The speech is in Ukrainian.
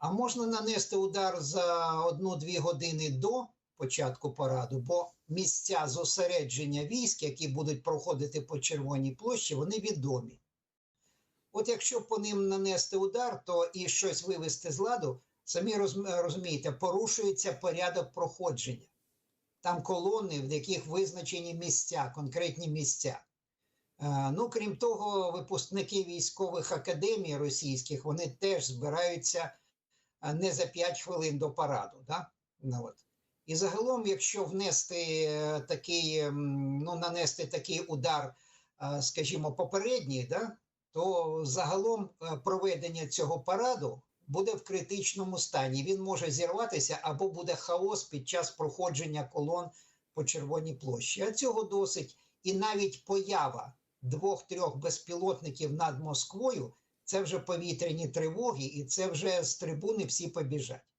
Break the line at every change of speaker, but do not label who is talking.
А можна нанести удар за одну-дві години до початку параду, бо місця зосередження військ, які будуть проходити по Червоній площі, вони відомі. От якщо по ним нанести удар, то і щось вивести з ладу, самі розумієте, порушується порядок проходження. Там колони, в яких визначені місця, конкретні місця. Е, Ну, крім того, випускники військових академій російських вони теж збираються не за 5 хвилин до параду. Да? Ну, от. І загалом, якщо внести е, такий, ем, ну, нанести такий удар, е, скажімо, попередній, да? то загалом е, проведення цього параду буде в критичному стані. Він може зірватися або буде хаос під час проходження колон по Червоній площі. А цього досить. І навіть поява двох-трьох безпілотників над Москвою це вже повітряні тривоги, і це вже з трибуни всі побіжать.